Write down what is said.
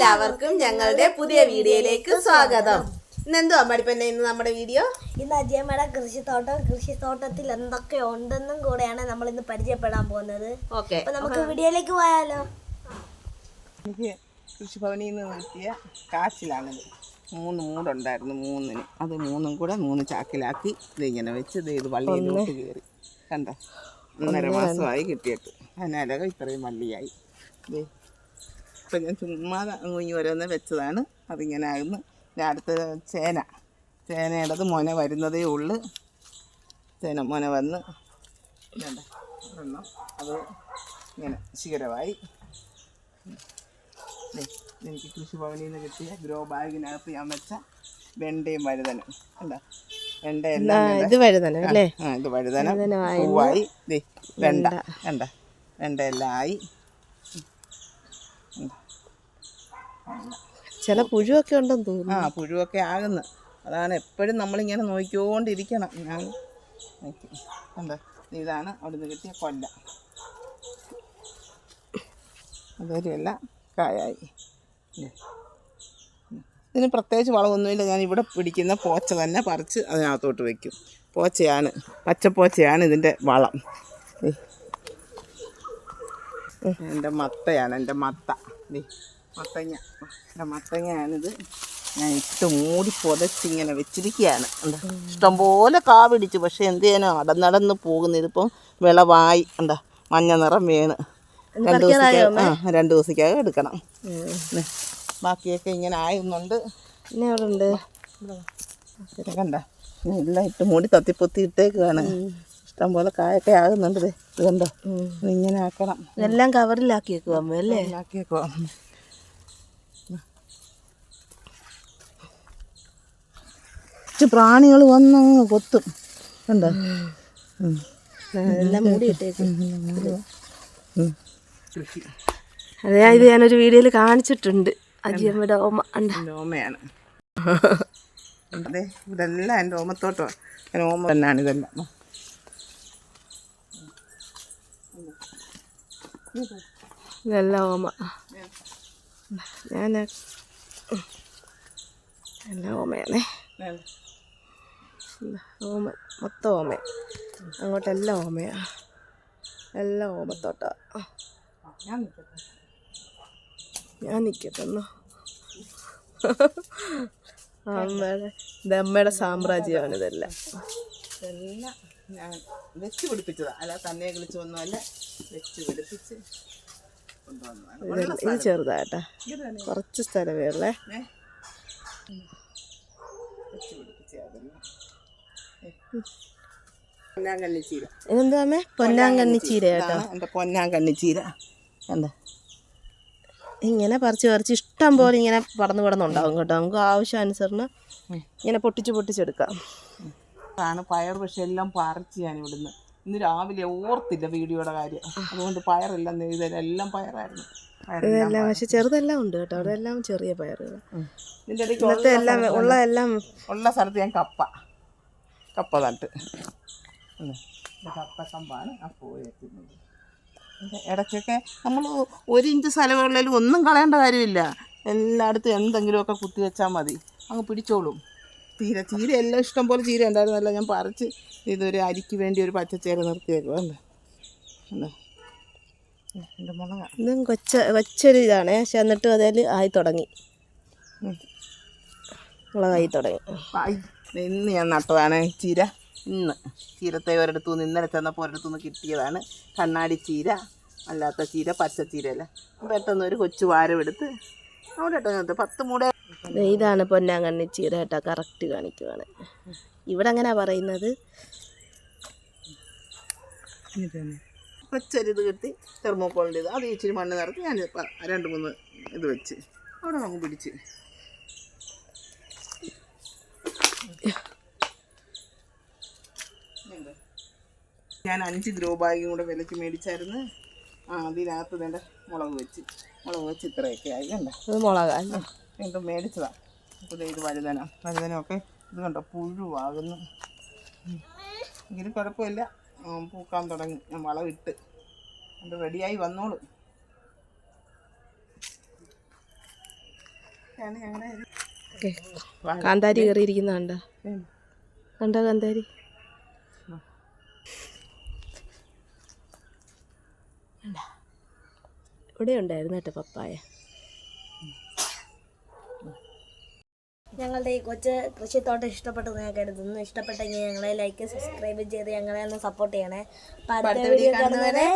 എല്ലാവർക്കും ഞങ്ങളുടെ പുതിയ വീഡിയോയിലേക്ക് സ്വാഗതം. ഇന്നെന്തോ അമ്മടിപ്പന്നെ ഇന്ന് നമ്മുടെ വീഡിയോ? ഇന്ന് അജയമ്മയുടെ കൃഷിത്തോട്ടം കൃഷിത്തോട്ടത്തിൽ എന്തൊക്കെ ഉണ്ടെന്നും കൂടെയാണ് നമ്മൾ ഇന്ന് പരിചയപ്പെടാൻ പോകുന്നത്. ഓക്കെ. അപ്പൊ നമുക്ക് വീഡിയോയിലേക്ക് പോയാലോ? എനിക്ക് കൃഷിഭവനിൽ നിന്ന് നിർത്തിയ കാച്ചിലാണിത്. മൂന്ന് മൂടുണ്ടായിരുന്നു മൂന്നിന്. അത് മൂന്നും കൂടെ മൂന്ന് ചാക്കിലാക്കി ഇത് ഇങ്ങനെ വെച്ച് ഇത് ഇത് വള്ളിയിലോട്ട് കയറി. കണ്ടോ? ഒന്നര മാസമായി കിട്ടിയിട്ട്. അതിനകം ഇത്രയും വള്ളിയായി. ദേ ഇപ്പം ഞാൻ ചുമ്മാ കുഞ്ഞു ഓരോന്ന് വെച്ചതാണ്. അതിങ്ങനെ ആകുന്നു ഇനി അടുത്ത ചേന. ചേനയുടേത് മൊന വരുന്നതേ ഉള്ളു. ചേന മൊന വന്ന് വേണ്ട അത് ഇങ്ങനെ ശിഖരമായി എനിക്ക് കൃഷിഭവനിൽ നിന്ന് കിട്ടിയ ഗ്രോ ബാഗിനകത്ത് ഞാൻ വെച്ച വെണ്ടയും വഴുതനും. കണ്ടോ? വെണ്ട എല്ലാം ഇത് വഴുതന അല്ലേ? ആ ഇത് വഴുതനം. പൂവായി. വെണ്ട. കണ്ട? വെണ്ട എല്ലാം ആയി. ചില പുഴുവൊക്കെ ഉണ്ടെന്ന് തോന്നുന്നു. ആ പുഴുവൊക്കെ ആകുന്നു. അതാണ് എപ്പോഴും നമ്മളിങ്ങനെ നോക്കിക്കൊണ്ടിരിക്കണം. ഞാൻ എന്താ ഇതാണ് അവിടുന്ന് കിട്ടിയ കൊല്ല. അതുവരെയല്ല കായായി. ഇതിന് പ്രത്യേകിച്ച് വളമൊന്നുമില്ല. ഞാൻ ഇവിടെ പിടിക്കുന്ന പോച്ച തന്നെ പറിച്ച് അതിനകത്തോട്ട് വെക്കും. പോച്ചയാണ്. പച്ചപ്പോച്ചയാണ് ഇതിന്റെ വളം. എന്റെ മത്തയാണ്. എന്റെ മത്ത. മത്തങ്ങ. ഇവിടെ മത്തങ്ങയാണിത്. ഞാൻ ഇട്ട് മൂടി പുതച്ചിങ്ങനെ വെച്ചിരിക്കുകയാണ്. എന്താ ഇഷ്ടംപോലെ കാവിടിച്ച് പക്ഷേ എന്ത് ചെയ്യാനോ? അടന്നടന്ന് പോകുന്നു ഇതിപ്പം വിളവായി. എന്താ മഞ്ഞ നിറം വീണ്. രണ്ട് ദിവസത്തേക്ക് ആ രണ്ട് ദിവസത്തേക്ക് എടുക്കണം. ബാക്കിയൊക്കെ ഇങ്ങനെ ആയിരുന്നുണ്ട് പിന്നെ അവിടെ ഉണ്ട് കണ്ട. എല്ലാം ഇട്ട് മൂടി തത്തിപ്പൊത്തി ഇട്ടേക്കാണ് ഇഷ്ടം പോലെ കായൊക്കെ ആകുന്നുണ്ട്. ഇത് കണ്ടോ? ഇങ്ങനെ ആക്കണം. എല്ലാം കവറിലാക്കി വെക്കും അമ്മ അല്ലേ? ആക്കിയേക്കോ പ്രാണികൾ വന്നങ്ങ് കൊത്തും. കണ്ടോ? എല്ലാം അതെ. ഇത് ഞാനൊരു വീഡിയോയിൽ കാണിച്ചിട്ടുണ്ട്. അജിയമ്മയുടെ ഓമ. ഓമയാണ്. അതെ ഇതെല്ലാം എന്റെ ഓമത്തോട്ടോ ഞാൻ ഓമ തന്നെയാണ് ഇതെല്ലാം. ഇതെല്ലാം ഓമ. ഞാൻ എല്ലാം ഓമയാണേ. ഓമ മൊത്തം ഓമ. അങ്ങോട്ടെല്ലാം ഓമയാ. എല്ലാം ഓമത്തോട്ട. ഞാൻ നിൽക്കട്ടെന്നോ അമ്മയുടെ ഇത് അമ്മയുടെ സാമ്രാജ്യമാണ് ഇതെല്ലാം. ഇതെല്ലാം ഞാൻ വെച്ച് പിടിപ്പിച്ചതാ. അല്ല തന്നെ കളിച്ചൊന്നുമല്ല വെച്ച് പിടിപ്പിച്ച് ഇത് ചെറുതാട്ടാ. കുറച്ച് സ്ഥലമേ ഉള്ളേ. പൊന്നാങ്കണ്ണി ചീര. ഇതെന്താ അമ്മേ? പൊന്നാങ്കണ്ണി ചീര. കേട്ടോ എന്റെ പൊന്നാങ്കണ്ണി ചീര. കണ്ടോ? ഇങ്ങനെ പറിച്ച് പറിച്ച് ഇഷ്ടം പോലെ ഇങ്ങനെ പറന്ന് പടന്നുണ്ടാവും കേട്ടോ. നമുക്ക് ആവശ്യാനുസരണം ഇങ്ങനെ പൊട്ടിച്ച് പൊട്ടിച്ചെടുക്കാം ആണ് പയർ പക്ഷെ എല്ലാം പറിച്ച് ഞാൻ ഇവിടുന്ന് ഇന്ന് രാവിലെ ഓർത്തില്ല വീഡിയോയുടെ കാര്യം. അതുകൊണ്ട് പയറെല്ലാം എല്ലാം പയറായിരുന്നു. ഇതെല്ലാം പക്ഷെ ചെറുതെല്ലാം ഉണ്ട് കേട്ടോ. അവിടെ എല്ലാം ചെറിയ പയറുകൾ ഇന്നത്തെ എല്ലാം ഉള്ള എല്ലാം ഉള്ള സ്ഥലത്ത് ഞാൻ കപ്പ. കപ്പ നട്ട് കപ്പ കമ്പാണ് ഇടയ്ക്കൊക്കെ നമ്മൾ ഒരു ഇഞ്ച് സ്ഥലങ്ങളിലും ഒന്നും കളയേണ്ട കാര്യമില്ല. എല്ലായിടത്തും എന്തെങ്കിലുമൊക്കെ കുത്തി വെച്ചാൽ മതി. അങ്ങ് പിടിച്ചോളും. ചീര ചീര എല്ലാം ഇഷ്ടം പോലെ ചീര ഉണ്ടായിരുന്നല്ല ഞാൻ പറിച്ച് ഇതൊരു അരിക്ക് വേണ്ടി ഒരു പച്ചച്ചേര നിർത്തിയേക്കും അല്ലേ? അല്ലേ? എന്റെ മുളക ഇതും കൊച്ച കൊച്ചൊരു ഇതാണ്. പക്ഷെ എന്നിട്ടും അതിൽ ആയി തുടങ്ങി. മുളകായി തുടങ്ങി. ആയി. ഇന്ന് ഞാൻ നട്ടതാണ് ചീര. ഇന്ന് ചീരത്തെ ഒരിടത്തു നിന്ന് ഇന്നലെ ചെന്നപ്പോൾ ഒരിടത്തു നിന്ന് കിട്ടിയതാണ് കണ്ണാടി ചീര അല്ലാത്ത ചീര പച്ചച്ചീര അല്ല? പെട്ടെന്ന് ഒരു കൊച്ചു വാരമെടുത്ത് അവിടെ ഇട്ടത് പത്ത് മൂടെ ഇതാണ് പൊന്നാങ്കണ്ണി ചീര കേട്ടോ കറക്റ്റ് കാണിക്കുവാണ്. ഇവിടെ അങ്ങനെ പറയുന്നത്? കൊച്ചൊരിത് കിട്ടി തെർമോക്കോളിന്റെ ഇത്. അത് ഇച്ചിരി മണ്ണ് നിറച്ച് ഞാൻ രണ്ട് മൂന്ന് ഇത് വെച്ച്. അവിടെ നമുക്ക് പിടിച്ച്. ഞാൻ അഞ്ച് ഗ്രോ ബാഗും കൂടെ വിലക്ക് മേടിച്ചായിരുന്നു. ആ അതിനകത്ത് വേണ്ട മുളക് വെച്ച്. മുളക് വെച്ച് ഇത്രയൊക്കെ ആയി. കണ്ടോ? അത് മുളക് അല്ലേ? വീണ്ടും മേടിച്ചതാ. അപ്പോൾ ഇത് വഴുതന. വഴുതനമൊക്കെ ഇത് കണ്ടോ? പുഴുവാകുന്നു. എങ്കിലും കുഴപ്പമില്ല. പൂക്കാൻ തുടങ്ങി. ഞാൻ വളമിട്ട്. അത് റെഡിയായി വന്നോളൂ. ഞാൻ ഞങ്ങളുടെ ഓക്കെ കാന്താരി കയറിയിരിക്കുന്ന കണ്ട കണ്ട കാന്താരി? കണ്ടാ? ഇവിടെ ഉണ്ടായിരുന്നു കേട്ടോ പപ്പായ. ഞങ്ങളുടെ ഈ കൊച്ചു കൃഷിത്തോട്ടം ഇഷ്ടപ്പെട്ടത് ഞാൻ കരുതുന്നു. ഇഷ്ടപ്പെട്ടെങ്കിൽ ഞങ്ങളെ ലൈക്ക് സബ്സ്ക്രൈബ് ചെയ്ത് ഞങ്ങളെ ഒന്ന് സപ്പോർട്ട് ചെയ്യണേ. അടുത്ത വീഡിയോ കാണുന്നവരെ